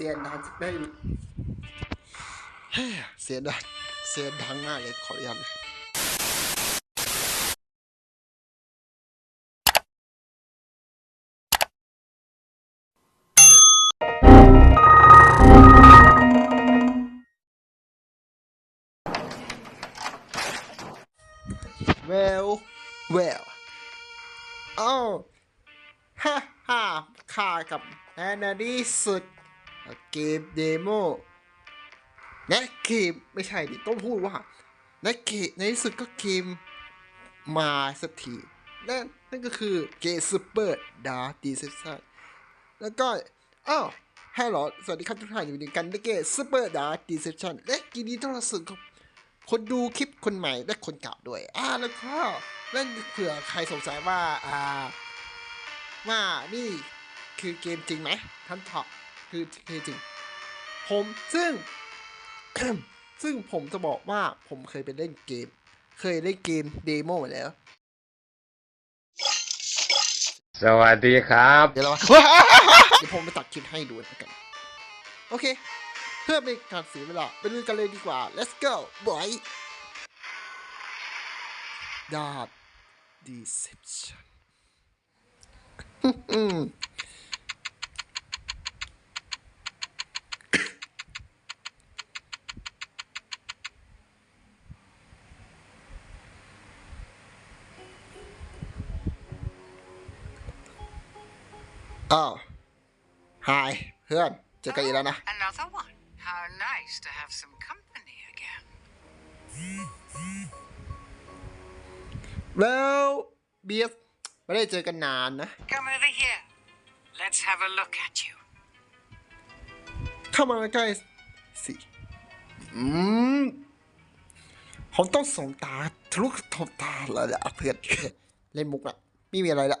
เสียงดังไม่เฮ้ยเสียงดังเสียงดังมากเลยขออนุญาตเวลเวลอ้าฮ่าฮ่าข้ากับแอนนาดีสุด เกมเดโมและเกมไม่ใช่ดิต้องพูดว่าและเกมในที่สุดก็เกมมาสักทีนั่นนั่นก็คือเกมซูเปอร์ดาร์ดีเซชันแล้วก็อ้าวฮัลโหลสวัสดีครับทุกท่านอยู่ในกันในเกมซูเปอร์ดาร์ดีเซชันและยินดีต้อนรับสู่กับคนดูคลิปคนใหม่และคนเก่าด้วย อ่าแล้วก็นั่นเผื่อใครสงสัยว่า อ่า ว่านี่คือเกมจริงไหมท่านถาม คือคือจริง ผมซึ่ง ซึ่งผมจะบอกว่าผมเคยไปเล่นเกม เคยเล่นเกมเดโมมาแล้ว สวัสดีครับ เดี๋ยวเราเดี๋ยวผมไปตัดคลิปให้ดูแล้วกัน โอเค เพื่อไม่การเสียเวลาไปดูกันเลยดีกว่า let's go boy dot deception อืม อ้าว hi เพื่อนเจอกันอีกแล้วนะ Another one. How nice to have some company again. แล้วเบียสไม่ได้เจอกันนานนะ Come over here. Let's have a look at you. เข้ามาใกล้สิอืมผมต้องส่งตาทะลุทบตาแล้วแหละเพื่อนเล่นมุกอะไม่มีอะไรละ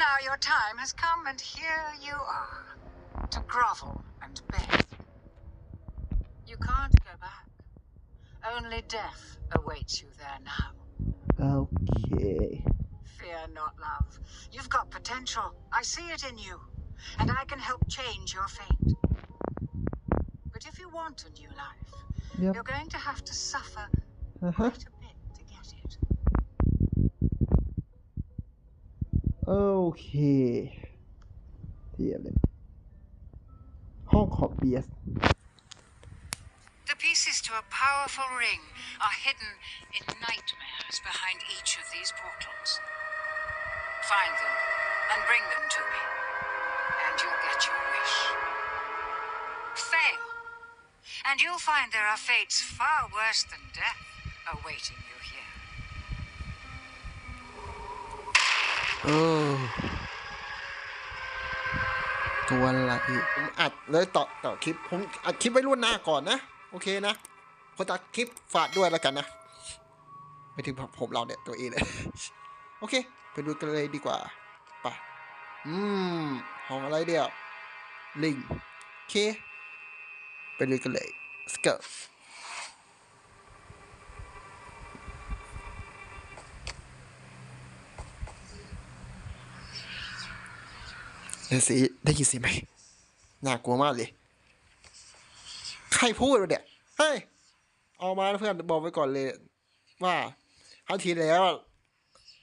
now your time has come, and here you are, to grovel and beg. You can't go back. Only death awaits you there now. Okay. Fear not, love. You've got potential. I see it in you. And I can help change your fate. But if you want a new life, yep. you're going to have to suffer uh -huh. quite a Okej. Here Honk honk BS. The pieces to a powerful ring are hidden in nightmares behind each of these portals. Find them and bring them to me, and you'll get your wish. Fail, and you'll find there are fates far worse than death awaiting you here. โอ้ตัวอะไรผมอัดเลยต่อต่อคลิป ผมอัดคลิปไว้ล่วงหน้าก่อนนะ โอเคนะคนตัดคลิปฝากด้วยแล้วกันนะ ไม่ถึงผมเราเนี่ยตัวเองเลย โอเค ไปดูกันเลยดีกว่าไปอืมห้องอะไรเดียวลิง โอเค ไปดูกันเลย let's go เดี๋ ยวสิได้ยินเสียงไหมน่ากลัวมากเลย ใครพูดวะเนี่ยเฮ้ยเอามานะเพื่อนบอกไว้ก่อนเลย ว่าครั้งที่แล้ว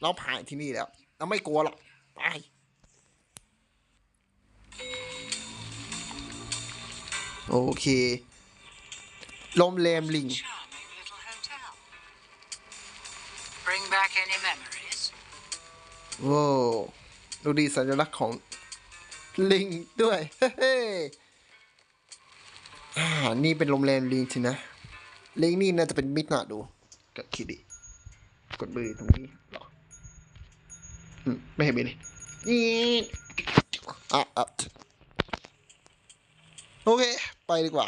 เราผ่านที่นี่แล้วเราไม่กลัวหรอกไปโอเค ลมแรมลิง Charming little hotel. Bring back any memories? โว้วดูดีสัญลักษณ์ของ ลิงด้วยเฮ้ๆอ่านี่เป็นโรงแรมลิงสินะ ลิงนี่น่าจะเป็นมิดนาดูกดคิดดิกดมือตรงนี้หรอไม่เห็นมีเลยนี่อะอะโอเค ไปดีกว่า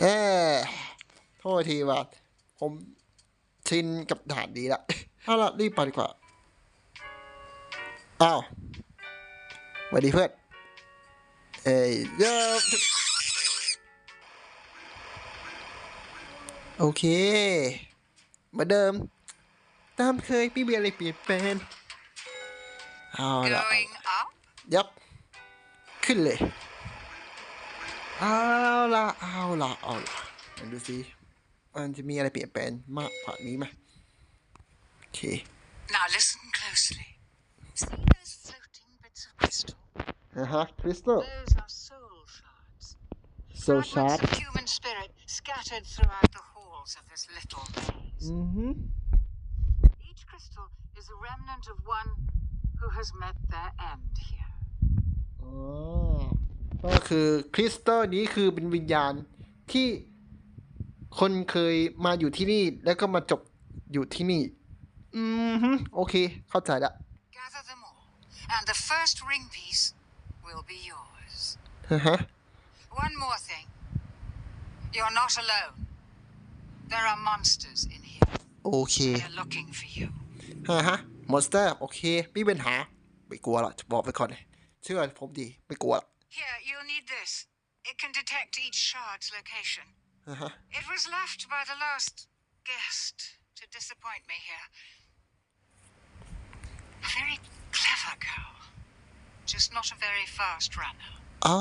เอ้โทษทีว่า ผมชินกับด่านนี้ละเอาละรีบไปดีกว่า อ้าวสวัสดีเพื่อน เอ้ยเยอะโอเค เหมาเดิม ตามเคยพี่เบียร์อะไรเปลี่ยนแปลงเอาละ Going up? ยับ ขึ้นเลย เอาละเอาละเอาละมาดูสิมันจะมีอะไรเปลี่ยนแปลงมากกว่านี้ไหมโอเค Now listen closely. See those floating bits of crystal? นะฮะคริสตัล Those are soul shards. โซชาร์ Fragments of human spirit scattered throughout the halls of this little maze. อือฮึ Each crystal is a remnant of one who has met their end here. อ๋อก็คือคริสตัลนี้คือเป็นวิญญาณที่คนเคยมาอยู่ที่นี่ แล้วก็มาจบอยู่ที่นี่ อือฮึโอเค เข้าใจละ Gather them all, and the first ring piece will be yours. ฮะฮะ One more thing. You're not alone. There are monsters in here. โอเค They're looking for you. ฮะฮะมอนสเตอร์โอเคไม่เป็นหา ไม่กลัวหรอกจะบอกไปก่อนเลยเชื่อผมดี ไม่กลัวหรอก Here, you'll need this. It can detect each shard's location. ฮะฮะ It was left by the last guest to disappoint me here. A very clever girl. Just not a very fast runner. อ๋อ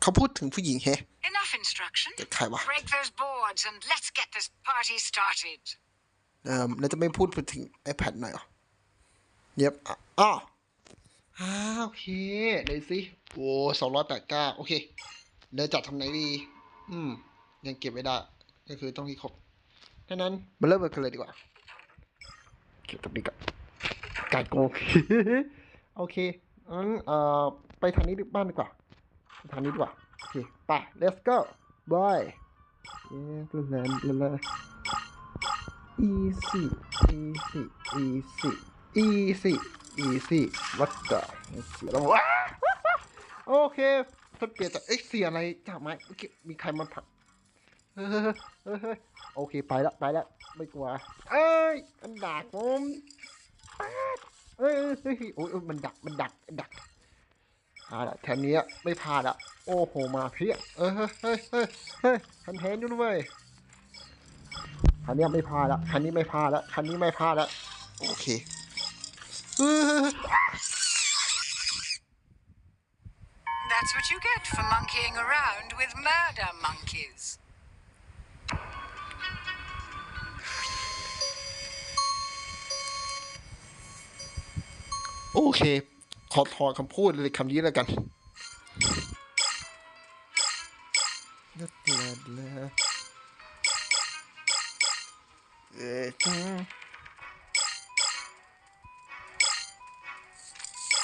เขาพูดถึงผู้หญิงแฮะ Enough instruction. เด็กใครวะ Break those boards and let's get this party started. เอ่อเราจะไม่พูดถึง iPad หน่อยเหรอเย็บอะอ้าวอ้าวโอเคไหนสิโอ้สองร้อยแปดเก้าโอเคเดี๋ยวจัดทำไหนดี อืม ยังเก็บไม่ได้ ก็คือต้องที่ครบดังนั้นมาเริ่มกันเลยดีกว่า เก็บตรงนี้ก่อน การโกงโอเคงั้นเอ่อไปทางนี้บ้านดีกว่าไปทางนี้ดีกว่า โอเค ไป let's go bye เอ๊ะเล่นเล่นเล่น easy easy easy easy easy what the เสียแล้ววะโอเคฉันเปลี่ยนจากเอ็กเสียอะไรจากไม้โอเคมีใครมาผักโอเคไปละไปละไม่กลัว เอ้ยมันดักผม เฮ้ยเฮ้ยโอ้ยมันดัก มันดัก ดักเอาละแค่นี้ไม่พลาดอะโอ้โห มาเพี้ยเอ้ยเฮ้ยเฮ้ยเฮ้ยทันเห็นอยู่นะเว้ยคันนี้ไม่พลาดละคันนี้ไม่พลาดละคันนี้ไม่พลาดละโอเคเ That's what you get for monkeying around with murder monkeys. โอเค ขอถอนคำพูดเลยคำนี้แล้วกันนัดเดือดเลยเอ๊ะ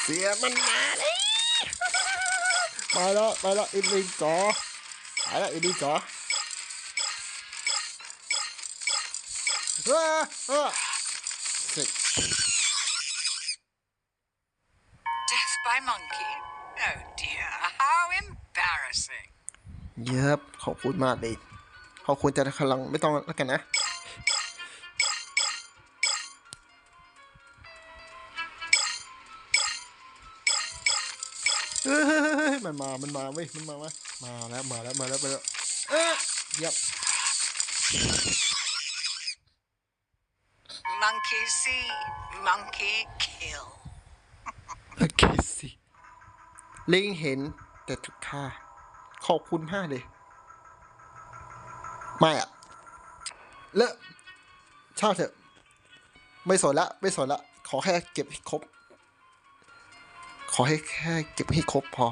เสียมันมาเลยมาแล้วมาแล้วอินลินจอมาแล้วอินลินจอเฮ้อเฮ้อเส เยอะขอบคุณมากเลยขอบคุณจะพลังไม่ต้องแล้วกันนะเฮ้ยมันมา มันมาเว้ย มันมาเว้ยมาแล้วมาแล้วมาแล้วมาแล้วเอ๊ะเยับ Monkey see, monkey kill. โอเคสิเล็งเห็นแต่ถูกฆ่า ขอบคุณมากเลย ไม่อะเลอะช่างเถอะ ไม่สนละ ไม่สนละ ขอแค่เก็บให้ครบ ขอให้แค่เก็บให้ครบพอ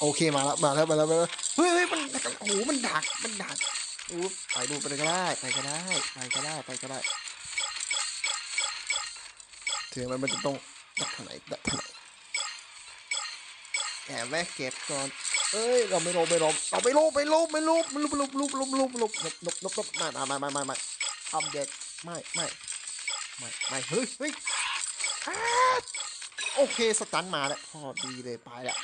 โอเคมาแล้ว มาแล้ว มาแล้วมาแล้วเฮ้ยเฮ้ยมันโอ้โหมันดัก มันดักอู้ไปดูไปก็ได้ ไปก็ได้ ไปก็ได้ ไปก็ได้ถึงมันมันจะต้องดักทางไหนดักทางไหน แอบแวะเก็บก่อน เอ้ย เราไม่ลบไม่ลบเราไม่ลบไม่ลบไม่ลบไม่ลบไม่ลบลบลบลบลบลบลบลบลบไม่ไม่ไม่ไม่ไม่ทำเด็กไม่ไม่ไม่ไม่เฮ้ยเฮ้ยโอเคสตันมาแล้วพอดีเลยไปแล้ว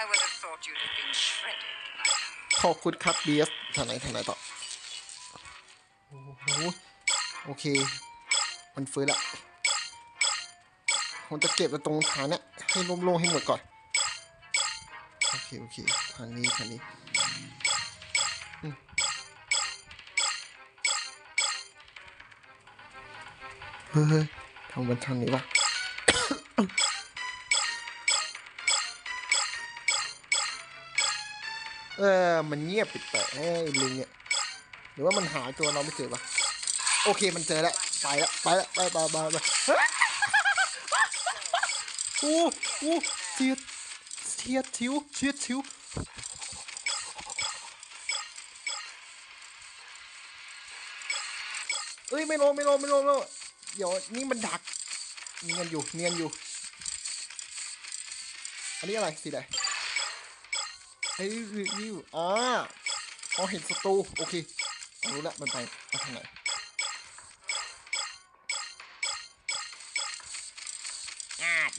I would have thought you'd have been shredded ขอบคุณครับเบียสทางไหนทางไหนต่อ โอ้โห โอเค มันฟื้นละ ผมจะเก็บไว้ตรงฐานเนี้ยให้โล่งๆให้หมดก่อน โอเค โอเคทางนี้ทางนี้เฮ้ยทำมันทางนี้วะเออ มันเงียบปิดแปะเอ้ยลิงเนี่ยหรือว่ามันหาตัวเราไม่เจอปะโอเคมันเจอแล้ว ไปแล้ว ไปแล้ว ไปไปไปไป อ้โอ้เทียดเทียดชิวเทียดชิวเอ้ยไม่ลงไม่ลงไม่ลงแล้วเดี๋ยวนี่มันดักเนียนอยู่เนียนอยู่ อันนี้อะไรสีแดงไอ้รีวิวอ่าอ๋อเห็นศัตรูโอเครู้ละมันไปมาทางไหน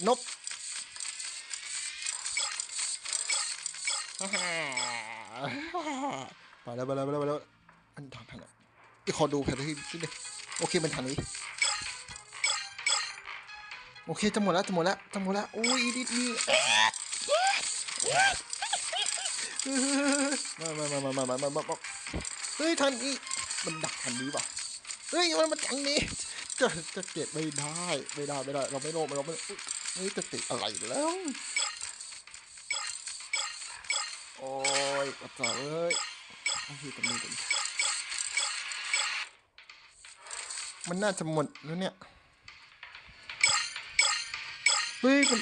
นบไปแล้วไปแล้วไปแล้วไปแล้วอันทันทานอะขอดูแผนที่นิดนึงโอเคเป็นทางนี้โอเคจะหมดแล้วจะหมดแล้วจะหมดแล้วโอ้ยดิดนี่มามามามามามามาเฮ้ยทันอีมันดักทานนี้ป่ะเฮ้ยมันมันจังนี้จะจะเก็บไม่ได้ไม่ได้ไม่ได้ เราไม่โลภเราไม่ อุ๊ยเฮ้ยจะติดอะไรแล้ว โอ้ยกระเจาเอ้ยโอ้ยตรงนี้ตรงนมันน่าจะหมดแล้วเนี่ยเฮ้ยมัน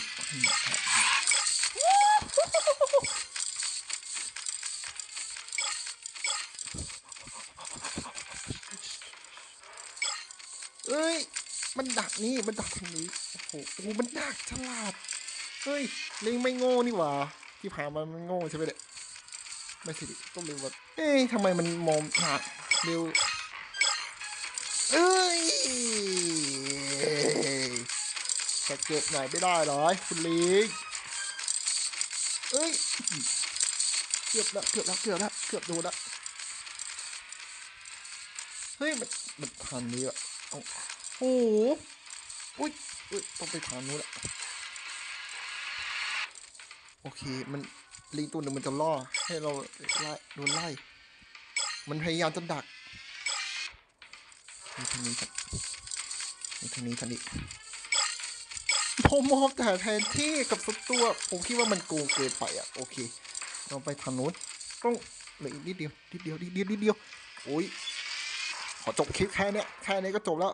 มันดักนี่มันดักทางนี้โอ้โหโอ้โหมันดักฉลาดเฮ้ยลิงไม่โง่นี่หว่าที่ผ่านมามันโง่ใช่ไหมเนี่ยไม่สิก็เร็วแบบเอ้ยทำไมมันมองหาเร็วเอ้ยจะเก็บไหนไม่ได้หรอคุณลิงเอ้ยเกือบล้วเกือบล้วเกือบล้วเกือบโดนล้วเฮ้ยมันมันทางนี้อะเอา หอุ้ยอุ้ยต้องไปทางนู้นละโอเค มันลิงตัวหนึ่งมันจะล่อ ให้เราไล่โดนไล่ มันพยายามจะดักทางนี้ครับทางนี้ทางนี้ผมมองแต่แทนที่กับสักตัว ผมคิดว่ามันโกงเกินไปอะ โอเค เราไปทางนู้นต้องเหลืออีกนิดเดียวนิดเดียวนิดเดียวนิดเดียวโอ้ยขอจบคลิปแค่นี้แค่นี้ก็จบแล้ว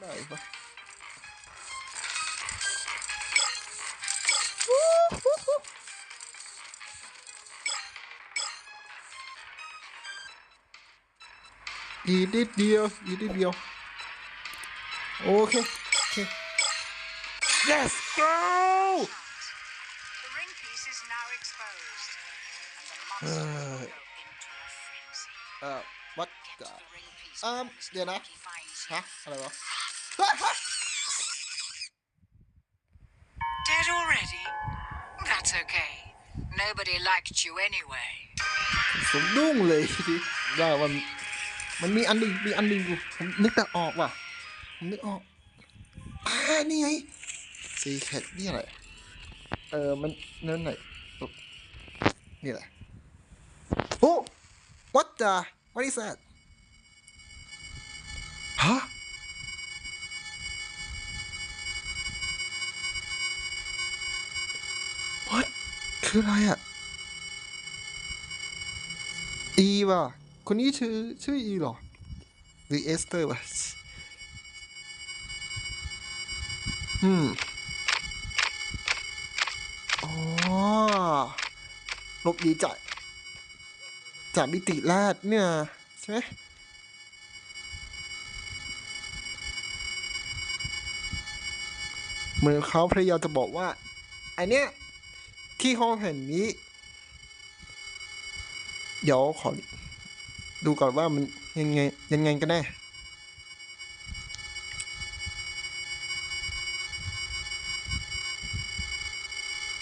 ได้ปะอีกนิดเดียว อีกนิดเดียว โอเค โอเค yes go The ring piece is now exposed, and the monster Uh. will go into a frenzy. เอ่อ what Get the the ring piece อ่า first, เดี๋ยวนะ and he finds ฮะ you. อะไรวะ Dead already? That's okay. Nobody liked you anyway. สมดุ้งเลยทีว่ามันมันมีอันหนึ่งมีอันหนึ่งอยู่ผมนึกแต่ออกว่ะผมนึกออกอ่านี่ไงซีแคทนี่อะไรเออมันนั่นไหนนี่แหละโอ้ what the what is that ฮะ คืออะไรอะ อีว่ะ คนนี้ชื่อชื่ออีเหรอ หรือเอสเตอร์วะอืมอ๋อลบดีจากจากมิติแรกเนี่ย ใช่ไหมเหมือนเขาพยายามจะบอกว่าอันเนี้ย ที่ห้องแห่งนี้ เดี๋ยวขอดูก่อนว่ามันยังไงยังไงกันแน่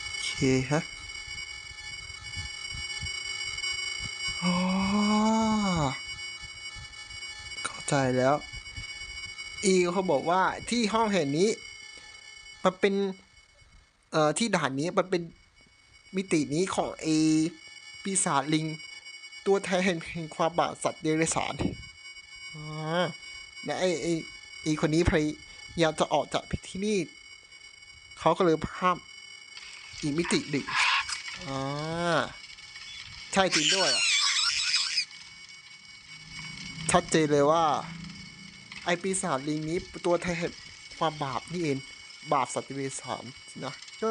โอเคฮะอ๋อเข้าใจแล้วอีเขาบอกว่าที่ห้องแห่งนี้ มันเป็น เอ่อที่ด่านนี้มันเป็น มิตินี้ของเอปีศาจลิง ตัวแทนแห่งความบาปสัตว์เดรัจฉานอ๋อและไอไอไอคนนี้พยายามจะออกจากที่นี่ เขาก็เลยภาพอีกมิติหนึ่งอ่าใช่จริงด้วย ชัดเจนเลยว่า ไอปีศาจลิงนี้ตัวแทนความบาปนี่เอง บาปสัตว์เดรัจฉานนะก็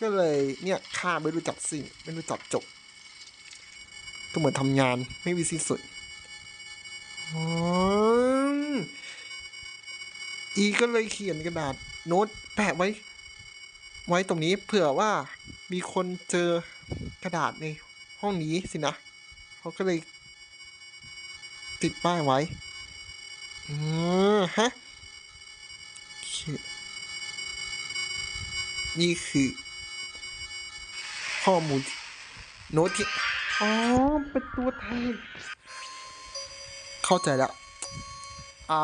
ก็เลยเนี่ยฆ่าไม่รู้จักสิ้นไม่รู้จักจบก็เหมือนทำงานไม่มีสิ้นสุดอีก็เลยเขียนกระดาษโน้ตแปะไว้ ไว้ตรงนี้เผื่อว่ามีคนเจอกระดาษในห้องนี้สินะเขาก็เลย ติดป้ายไว้อืมฮะนี่คือ ข้อมูลโน้ตที่อ๋อเป็นตัวแทนเข้าใจแล้ว อ่า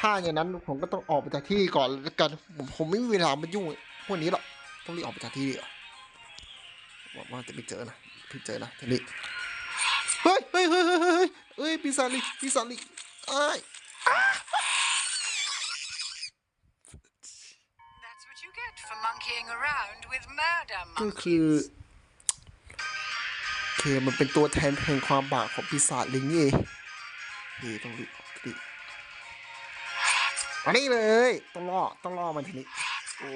ถ้าอย่างนั้นผมก็ต้องออกไปจากที่นี่ก่อนแล้วกันผมผมไม่มีเวลามายุ่งพวกนี้หรอกต้องรีบออกไปจากที่นี่ก่อนหวังว่าจะไม่เจอนะพี่เจอนะทีนี้เฮ้ยเฮ้ยเฮ้ยเฮ้ยเฮ้ยเฮ้ยปีศาจลิงปีศาจลิงไอ้ ก็คือเคมันเป็นตัวแทนแห่งความบาปของปีศาจลิงนี่เองเฮ้ต้องรีบรีบมานี่เลยต้องล่อต้องล่อมันทีนี้โอ้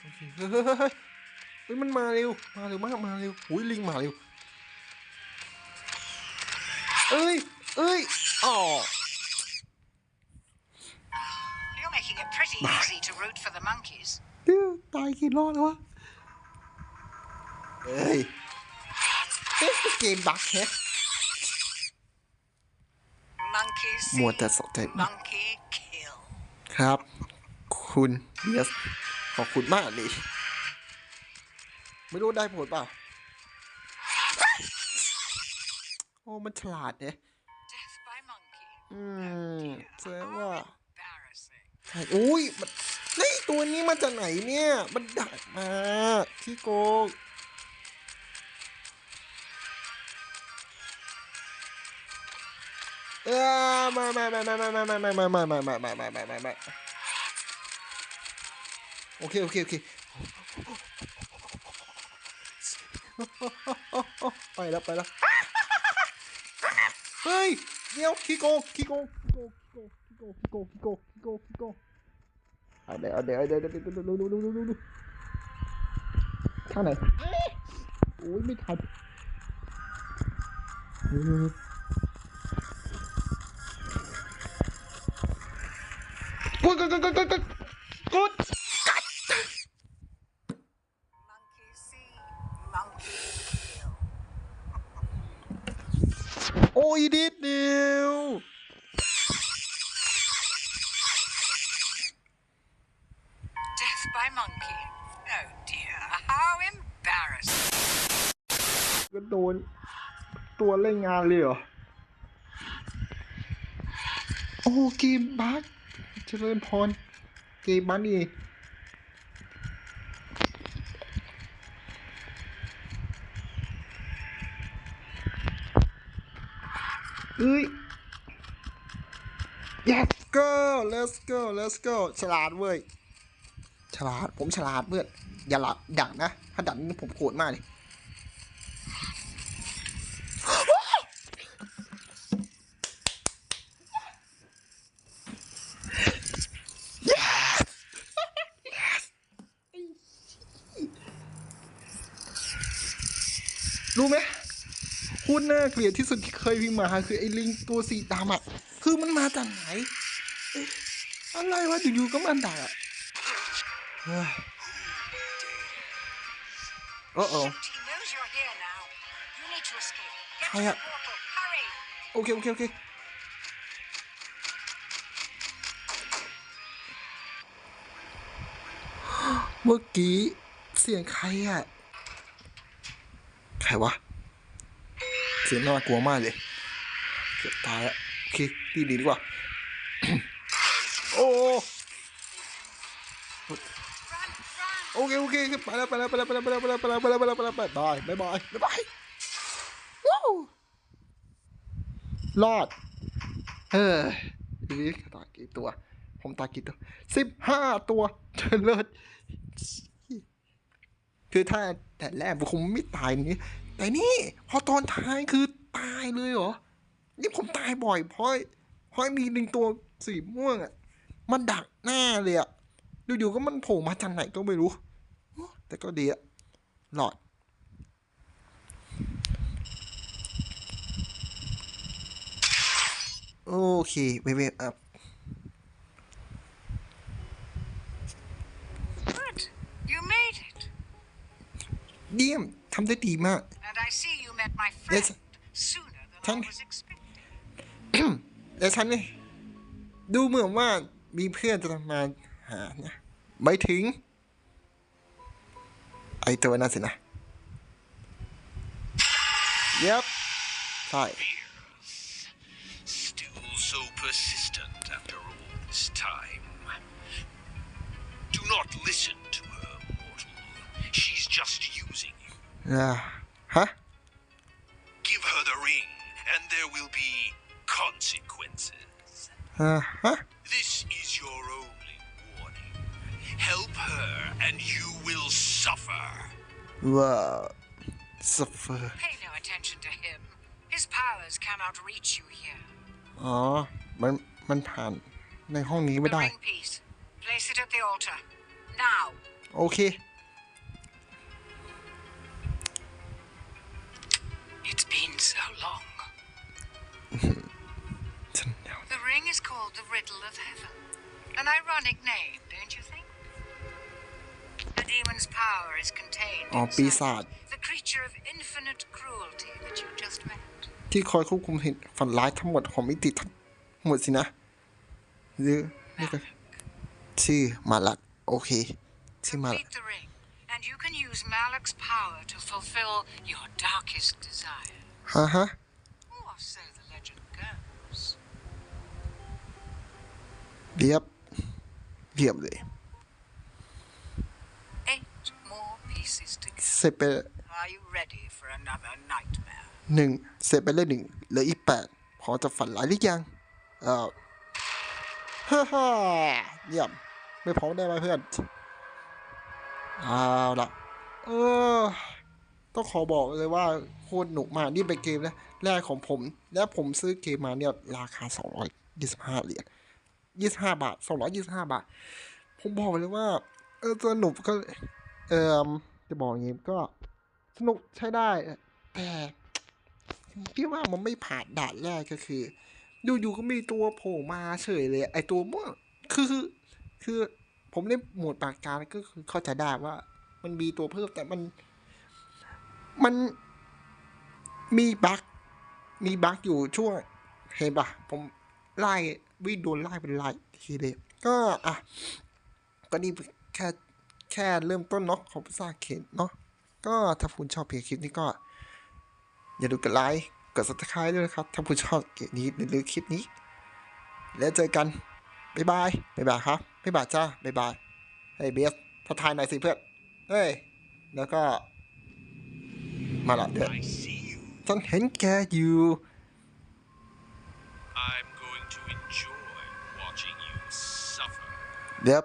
โอเฮ้ยเฮ้ยเฮ้ยเฮ้ยเฮ้ยมันมาเร็วมาเร็วมากมาเร็วอุ้ยลิงมาเร็วเอ้ยเอ้ยอ๋อ pretty easy to root for the monkeys. เดี๋ยวตายกี่รอบแล้ววะเฮ้ยเอ๊ะเกมบักแฮะ Monkey มัว see, แต่สนใจมาก monkey kill. ครับ คุณเบียสขอบคุณมากเลยไม่รู้ได้ผลเปล่า โอ้ มันฉลาดเนี่ย Death by monkey. อืมแสดงว่า Embarrassing. ใช่ อุ้ยมันเฮ้ยตัวนี้มาจากไหนเนี่ย มันดักมาที่โกงเออมามามามามามามามามามามามามามามามาโอเคโอเคโอเคไปแล้วไปแล้วเฮ้ยเดี๋ยวขี้โกงขี้โกงขี้โกงขี้โกงขี้โกงขี้โกงขี้โกงขี้โกง เอาเดี๋ยวเอาเดี๋ยวเดี๋ยวเดี๋ยวเดี๋ยวเดี๋ยวข้างไหนโอ้ยไม่ทันกูกูกูกูกูกูกูโอ้ยดิดเดียว by monkey. Oh dear, how embarrassing. ก็โดนตัวเล่นงานเลยเหรอ โอ้เกมบั๊กเจริญพร เกมบั๊กนี่เอ้ย Let's go Let's go Let's go ฉลาดเว้ย ฉลาด ผมฉลาดเพื่อน อย่าหลับดักนะ ถ้าดักนี่ผมโกรธมากเลยรู้ไหมคุณน่าเกลียดที่สุดที่เคยพิมพ์มาคือไอ้ลิงตัวสีดำอะ คือมันมาจากไหน อะอะไรวะอยู่ๆก็มาด่า Uh-oh. Hay ạ. Ok, ok, ok. เมื่อกี้เสียงใครอ่ะ ใครวะ เสียงน่ากลัวมากเลย เกือบตายแล้วโอเคดีดีดีกว่า ไปแล้วไปแล้วไปแล้วไปแล้วไปแล้วไปแล้วไปแล้วไปแล้วไปแล้วไปแล้วไปแล้วบายบายบายบายบายว้รอด เออทีนี้ตากี่ตัว ผมตากี่ตัวสิบห้าตัวเจอเลิศคือถ้าแต่แรกผมคงไม่ตายนี้แต่นี่พอตอนท้ายคือตายเลยเหรอ นี่ผมตายบ่อยเพราะเพราะมีหนึ่งตัวสีม่วงอะ มันดักหน้าเลยอะอยู่ๆก็มันโผล่มาจากไหนก็ไม่รู้ แต่ก็ดีอะหลอด โอเคเวเวอัพ Good. You made it. เยี่ยมทำได้ดีมาก And I see you met my friend Yes. sooner than Tell I me. was expecting. แต่ฉันเนี่ยดูเหมือนว่ามีเพื่อนจะมาหานะไม่ถึง I Yep. Hi. Still so persistent after all this time. Do not listen to her, mortal. She's just using you. Yeah. Huh? Give her the ring, and there will be consequences. Uh huh. This is your only warning. Help her, and you will suffer. ว้าวสเฟอร์ Pay no attention to him. His powers cannot reach you here. อ๋อ มัน มันผ่านในห้องนี้ไม่ The ได้ ring piece. Place it at the altar. Now. โอเค It's been so long. ฉันเดา The ring is called the Riddle of Heaven. An ironic name, don't you think? The demon's power is contained อ๋อปีศา inside จ the creature of infinite cruelty that you just met. ที่คอยควบคุมเหตุฝันร้ายทั้งหมดของมิติทั้งหมดสินะหรือนี่ก็ชื่อมาลักโอเค ชื่อมาลัก Complete the ring, and you can use Malak's power to fulfill your darkest desire. ฮะฮะ Or so the legend goes. เรียบเรียบเลย Eight more pieces to go. เสร็จไป Are you ready for another nightmare? หนึ่งเสร็จไปเลยหนึ่งเหลืออีกแปดพอจะฝันร้ายหรือยังเออฮ่าฮ่าเยี่ยมไม่พร้อมได้ไหมเพื่อนเอาละเออ ต้องขอบอกเลยว่าโคตรหนุกมากนี่เป็นเกมแรกของผม และผมซื้อเกมมาเนี่ยราคา 225 เหรียญ25 บาท 225 บาท ผมบอกเลยว่า เออสนุกก็ เออ จะบอกอย่างงี้ก็สนุกใช้ได้ แต่พี่ว่ามันไม่ผ่านด่านแรกก็คืออยู่ๆก็มีตัวโผล่มาเฉยเลย ไอตัวม่วงคือคือผมเล่นโหมดปากการก็คือเข้าใจได้ว่า มันมีตัวเพิ่มแต่มัน มันมีบั๊กมีบั๊กอยู่ช่วงเห็นปะผมไล่วิ่งโดนไล่เป็นไล่ทีเดียวก็อะ ก็นี่แค่ ค่เริ่มต้นเนาะของภาษาเขตเนาะก็ถ้าคุณชอบเพลงคลิปนี้ก็ อย่าลืมกดไลค์กด subscribe ด้วยนะครับ ถ้าคุณชอบเกมนี้หรือคลิปนี้ แล้วเจอกัน บ๊ายบาย บ๊ายบายครับ บ๊ายบายจ้า บ๊ายบายเฮ้ยเบสทักทายหน่อยสิเพื่อน เฮ้ย แล้วก็ มาละเด้อ I see you. ฉันเห็นแกอยู่ I'm going to enjoy watching you suffer. เดี๋ยว